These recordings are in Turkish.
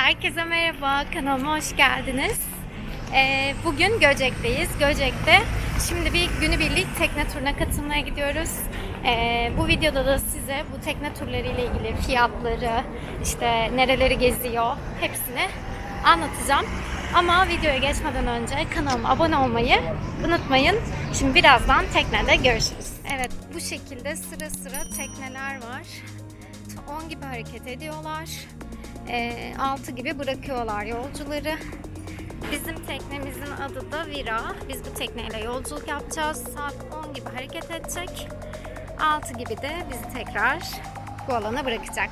Herkese merhaba, kanalıma hoş geldiniz. Ee, bugün Göcek'teyiz. Göcek'te şimdi bir günübirlik tekne turuna katılmaya gidiyoruz. Ee, bu videoda da size bu tekne turlarıyla ilgili fiyatları, işte nereleri geziyor hepsini anlatacağım. Ama videoya geçmeden önce kanalıma abone olmayı unutmayın. Şimdi birazdan teknede görüşürüz. Evet bu şekilde sıra sıra tekneler var. 10 gibi hareket ediyorlar. 6 gibi bırakıyorlar yolcuları. Bizim teknemizin adı da Vira. Biz bu tekneyle yolculuk yapacağız. Saat 10 gibi hareket edecek. 6 gibi de bizi tekrar bu alana bırakacak.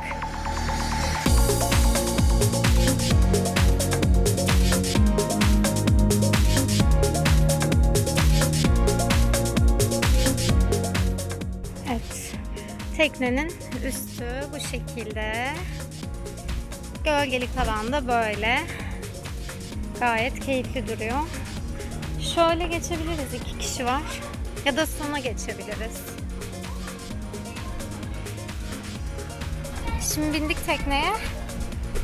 Evet. Teknenin üstü bu şekilde. Gölgelik alan böyle. Gayet keyifli duruyor. Şöyle geçebiliriz. iki kişi var. Ya da sona geçebiliriz. Şimdi bindik tekneye.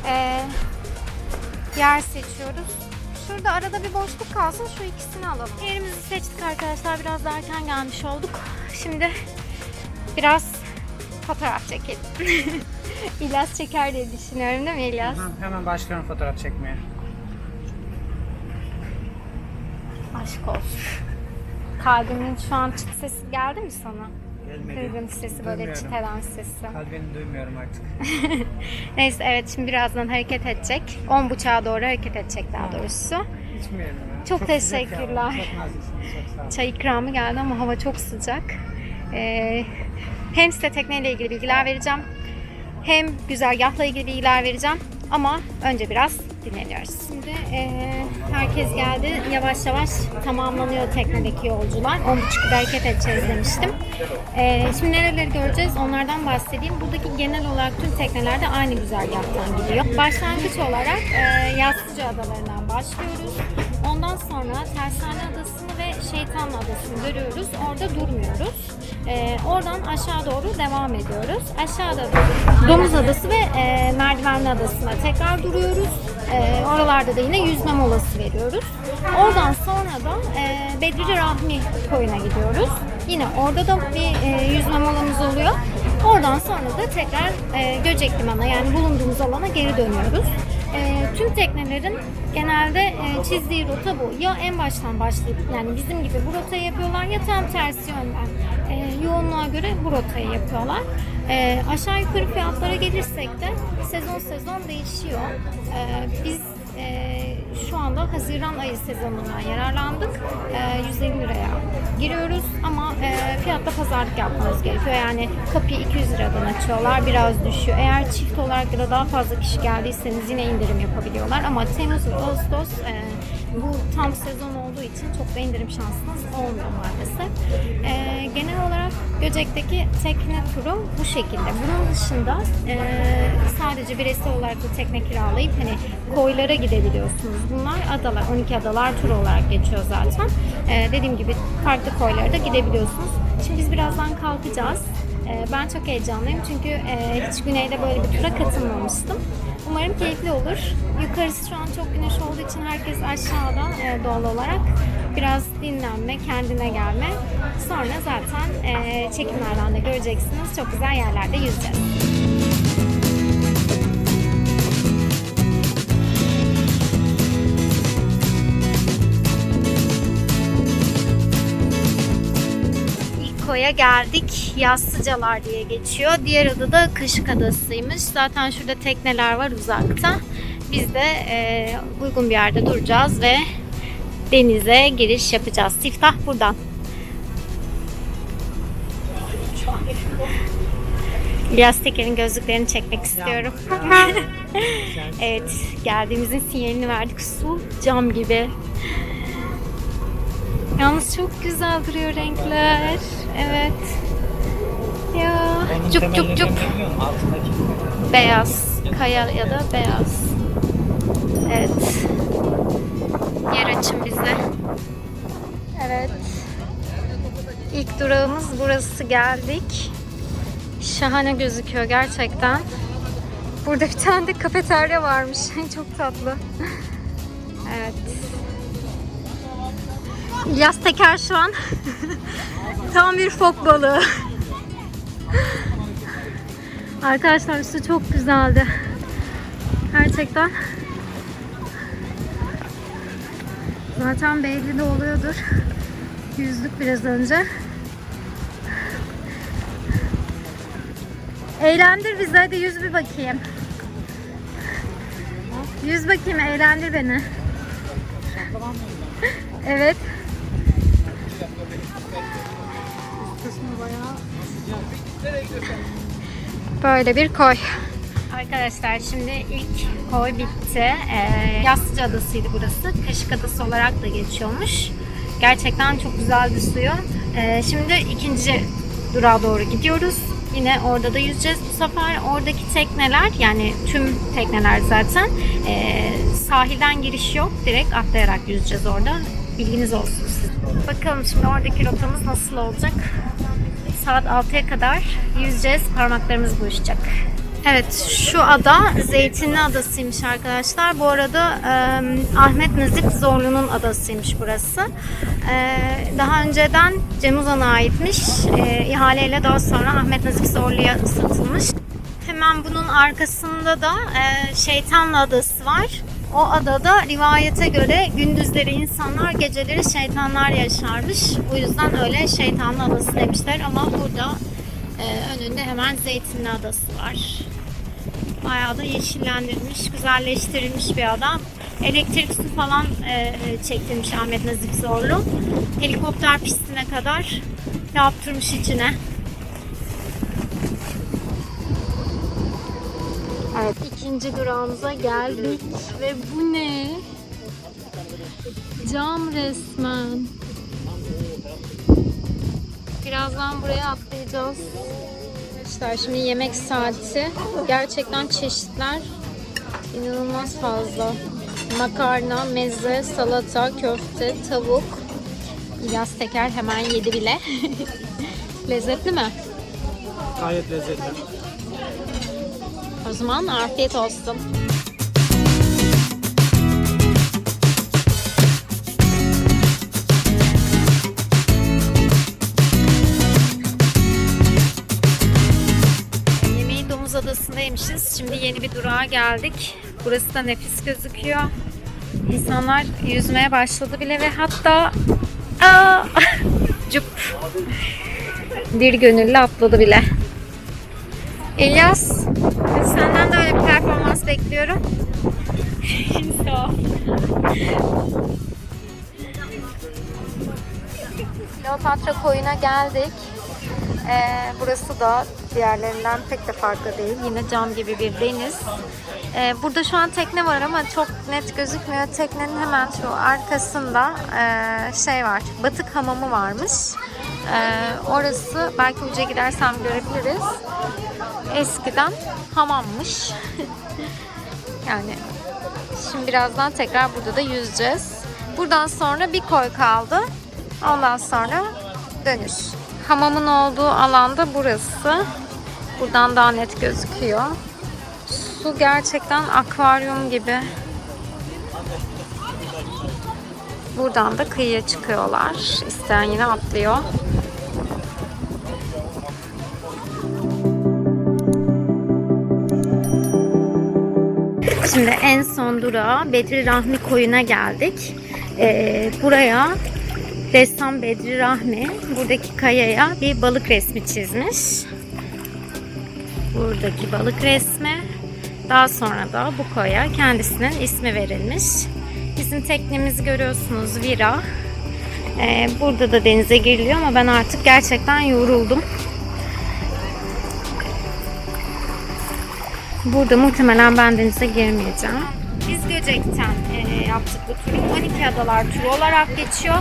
Ee, yer seçiyoruz. Şurada arada bir boşluk kalsın. Şu ikisini alalım. Yerimizi seçtik arkadaşlar. Biraz da erken gelmiş olduk. Şimdi biraz fotoğraf çekelim. İlyas çeker diye düşünüyorum değil mi İlyas? Hemen, hemen başlıyorum fotoğraf çekmeye. Aşk olsun. Kalbimin şu an çıt sesi geldi mi sana? Gelmedi. Kırgın sesi böyle Duymuyorum. çıt eden sesi. Kalbini duymuyorum artık. Neyse evet şimdi birazdan hareket edecek. 10 buçuğa doğru hareket edecek daha doğrusu. İçmeyelim ya. Çok sıcak teşekkürler. Çok naziksiniz. Çok sağ olun. Çay ikramı geldi ama hava çok sıcak. Ee, hem size tekneyle ilgili bilgiler vereceğim. Hem güzergahla ilgili bilgiler vereceğim. Ama önce biraz dinleniyoruz. Şimdi ee, herkes geldi. Yavaş yavaş tamamlanıyor teknedeki yolcular. 10.30 gibi hareket edeceğiz demiştim. Ee, şimdi nereleri göreceğiz onlardan bahsedeyim. Buradaki genel olarak tüm teknelerde aynı güzergahtan gidiyor. Başlangıç olarak ee, Yastıcı Adalarından başlıyoruz. Ondan sonra Tersane Adası'nı Şeytan Adası'nı görüyoruz. Orada durmuyoruz. Ee, oradan aşağı doğru devam ediyoruz. Aşağıda Domuz Adası ve e, Merdivenli Adası'na tekrar duruyoruz. E, oralarda da yine yüzme molası veriyoruz. Oradan sonra da e, Bedri Rahmi koyuna gidiyoruz. Yine orada da bir e, yüzme molamız oluyor. Oradan sonra da tekrar e, Göcek Liman'a yani bulunduğumuz alana geri dönüyoruz. E, tüm teknelerin genelde e, çizdiği rota bu. Ya en baştan başlayıp yani bizim gibi bu rotayı yapıyorlar ya tam tersi yönden e, yoğunluğa göre bu rotayı yapıyorlar. E, aşağı yukarı fiyatlara gelirsek de sezon sezon değişiyor. E, biz şu anda Haziran ayı sezonundan yararlandık. E, 150 liraya giriyoruz ama e, fiyatta pazarlık yapmanız gerekiyor. Yani kapıyı 200 liradan açıyorlar, biraz düşüyor. Eğer çift olarak ya da daha fazla kişi geldiyseniz yine indirim yapabiliyorlar. Ama Temmuz ve Ağustos e, bu tam sezon olduğu için çok da indirim şansınız olmuyor maalesef. E, genel olarak Göcek'teki tekne turu bu şekilde. Bunun dışında e, sadece bireysel olarak da tekne kiralayıp hani koylara gidebiliyorsunuz. Bunlar adalar, 12 adalar turu olarak geçiyor zaten. E, dediğim gibi farklı koylara da gidebiliyorsunuz. Şimdi biz birazdan kalkacağız. E, ben çok heyecanlıyım çünkü e, hiç güneyde böyle bir tura katılmamıştım. Umarım keyifli olur. Yukarısı şu an çok güneş olduğu için herkes aşağıda e, doğal olarak biraz dinlenme, kendine gelme. Sonra zaten e, çekimlerden de göreceksiniz. Çok güzel yerlerde yüzeceğiz. Koya geldik. Yassıcalar diye geçiyor. Diğer adı da Kaşık Adası'ymış. Zaten şurada tekneler var uzakta. Biz de e, uygun bir yerde duracağız ve denize giriş yapacağız. Siftah buradan. İlyas Teker'in gözlüklerini çekmek istiyorum. evet, geldiğimizin sinyalini verdik. Su cam gibi. Yalnız çok güzel duruyor renkler. Evet. Ya cuk cuk cuk. Beyaz. Kaya ya da beyaz. Evet. Yer açın bize. Evet. İlk durağımız burası geldik. Şahane gözüküyor gerçekten. Burada bir tane de kafeterya varmış. Çok tatlı. Evet. İlyas Teker şu an tam bir fok balığı. Arkadaşlar su çok güzeldi. Gerçekten. Zaten belli de oluyordur. Yüzdük biraz önce. Eğlendir bizi hadi yüz bir bakayım. Yüz bakayım eğlendir beni. evet. Bayağı Böyle bir koy. Arkadaşlar şimdi ilk koy bitti. Ee, Yastıcı Adası'ydı burası. Kaşık Adası olarak da geçiyormuş. Gerçekten çok güzeldi suyu. Ee, şimdi ikinci durağa doğru gidiyoruz. Yine orada da yüzeceğiz bu sefer. Oradaki tekneler yani tüm tekneler zaten ee, sahilden giriş yok. Direkt atlayarak yüzeceğiz orada. Bilginiz olsun siz. Bakalım şimdi oradaki rotamız nasıl olacak? Saat 6'ya kadar yüzeceğiz. Parmaklarımız buluşacak. Evet şu ada Zeytinli Adası'ymış arkadaşlar. Bu arada e, Ahmet Nazif Zorlu'nun adasıymış burası. E, daha önceden Cem Uzan'a aitmiş. E, ihaleyle daha sonra Ahmet Nazif Zorlu'ya satılmış. Hemen bunun arkasında da e, Şeytanlı Adası var. O adada rivayete göre gündüzleri insanlar, geceleri şeytanlar yaşarmış. O yüzden öyle Şeytanlı Adası demişler ama burada e, önünde hemen Zeytinli Adası var. Bayağı da yeşillendirilmiş, güzelleştirilmiş bir ada. Elektrik su falan e, çektirmiş Ahmet Nazif Zorlu. Helikopter pistine kadar yaptırmış içine. Evet, ikinci durağımıza geldik ve bu ne? Cam resmen. Birazdan buraya atlayacağız. Arkadaşlar şimdi yemek saati. Gerçekten çeşitler inanılmaz fazla. Makarna, meze, salata, köfte, tavuk. İlyas Teker hemen yedi bile. Lezzetli mi? gayet lezzetli. O zaman afiyet olsun. Yemeği Domuz Adası'ndaymışız. Şimdi yeni bir durağa geldik. Burası da nefis gözüküyor. İnsanlar yüzmeye başladı bile ve hatta Aa! Cup. bir gönüllü atladı bile. İlyas, senden de öyle bir performans bekliyorum. Sağ ol. Kleopatra koyuna geldik. Ee, burası da diğerlerinden pek de farklı değil. Yine cam gibi bir deniz. Ee, burada şu an tekne var ama çok net gözükmüyor. Teknenin hemen şu arkasında ee, şey var. Batık hamamı varmış. Ee, orası belki uca gidersem görebiliriz. Eskiden hamammış. yani şimdi birazdan tekrar burada da yüzeceğiz. Buradan sonra bir koy kaldı. Ondan sonra dönüş. Hamamın olduğu alanda burası. Buradan daha net gözüküyor. Su gerçekten akvaryum gibi. Buradan da kıyıya çıkıyorlar. İsteyen yine atlıyor. Şimdi en son durağa Bedri Rahmi koyuna geldik. Ee, buraya ressam Bedri Rahmi buradaki kayaya bir balık resmi çizmiş. Buradaki balık resmi. Daha sonra da bu koya kendisinin ismi verilmiş. Bizim teknemizi görüyorsunuz Vira. Ee, burada da denize giriliyor ama ben artık gerçekten yoruldum. Burada muhtemelen ben denize girmeyeceğim. Biz Göcek'ten e, yaptık bu turu. 12 adalar turu olarak geçiyor.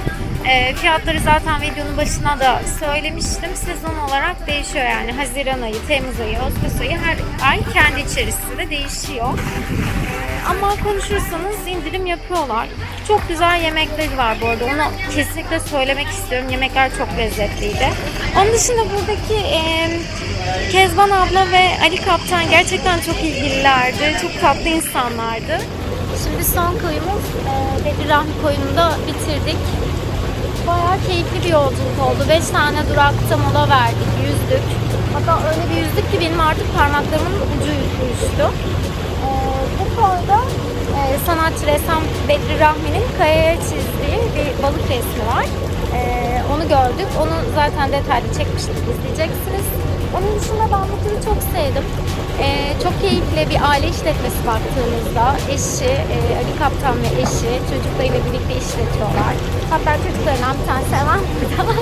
E, fiyatları zaten videonun başına da söylemiştim. Sezon olarak değişiyor yani. Haziran ayı, Temmuz ayı, Ağustos ayı her ay kendi içerisinde değişiyor. Ama konuşursanız indirim yapıyorlar. Çok güzel yemekleri var bu arada. Onu kesinlikle söylemek istiyorum. Yemekler çok lezzetliydi. Onun dışında buradaki e, Kezban abla ve Ali Kaptan gerçekten çok ilgililerdi. Çok tatlı insanlardı. Şimdi son koyumuz e, Bedir Rahmi koyunu da bitirdik. Bayağı keyifli bir yolculuk oldu. 5 tane durakta mola verdik, yüzdük. Hatta öyle bir yüzdük ki benim artık parmaklarımın ucu uyuştu. Bu koyda e, sanatçı ressam Bedri Rahmi'nin kayaya çizdiği bir balık resmi var. Ee, onu gördük. Onu zaten detaylı çekmiştik, izleyeceksiniz. Onun dışında ben bu turu çok sevdim. Ee, çok keyifli bir aile işletmesi baktığımızda eşi, e, Ali Kaptan ve eşi çocuklarıyla birlikte işletiyorlar. Hatta çocuklarından bir tanesi hemen burada.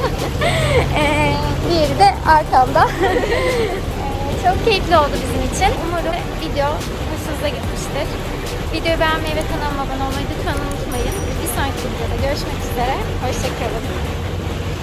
ee, diğeri de arkamda. Ee, çok keyifli oldu bizim için. Umarım video hoşunuza gitmiştir. Videoyu beğenmeyi ve kanalıma abone olmayı lütfen unutmayın. Bir sonraki videoda görüşmek üzere. Hoşçakalın.